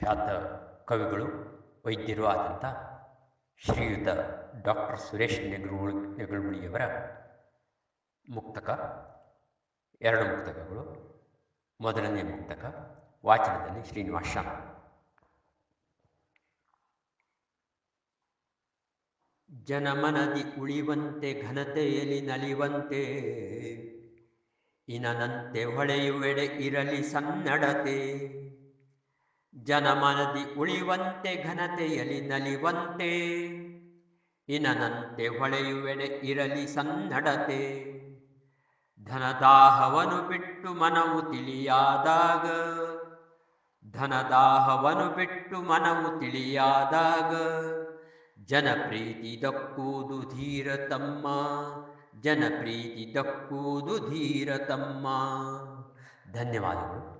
ಖ್ಯಾತ ಕವಿಗಳು ವೈದ್ಯರು ಆದಂಥ ಶ್ರೀಯುತ ಡಾಕ್ಟರ್ ಸುರೇಶ್ ನೆಗ್ರುಳಿ ನೆಗಳುಮುಳಿಯವರ ಮುಕ್ತಕ, ಎರಡು ಮುಕ್ತಕಗಳು. ಮೊದಲನೇ ಮುಕ್ತಕ ವಾಚನದಲ್ಲಿ ಶ್ರೀನಿವಾಸ. ಜನಮನದಿ ಉಳಿವಂತೆ, ಘನತೆಯಲ್ಲಿ ನಲಿವಂತೆ, ಇನನಂತೆ ಹೊಳೆಯುವೆಡೆ ಇರಲಿ ಸನ್ನಡತೆ. ಜನಮನದಿ ಉಳಿವಂತೆ ಘನತೆಯಲ್ಲಿ ನಲಿವಂತೆ ಇನನಂತೆ ಹೊಳೆಯುವೆಡೆ ಇರಲಿ ಸನ್ನಡತೆ. ಧನದಾಹವನು ಬಿಟ್ಟು ಮನವು ತಿಳಿಯಾದಾಗ, ಧನದಾಹವನು ಬಿಟ್ಟು ಮನವು ತಿಳಿಯಾದಾಗ, ಜನಪ್ರೀತಿ ದಕ್ಕುವುದು ಧೀರ ತಮ್ಮ, ಜನಪ್ರೀತಿ ದಕ್ಕುವುದು ಧೀರ ತಮ್ಮ. ಧನ್ಯವಾದಗಳು.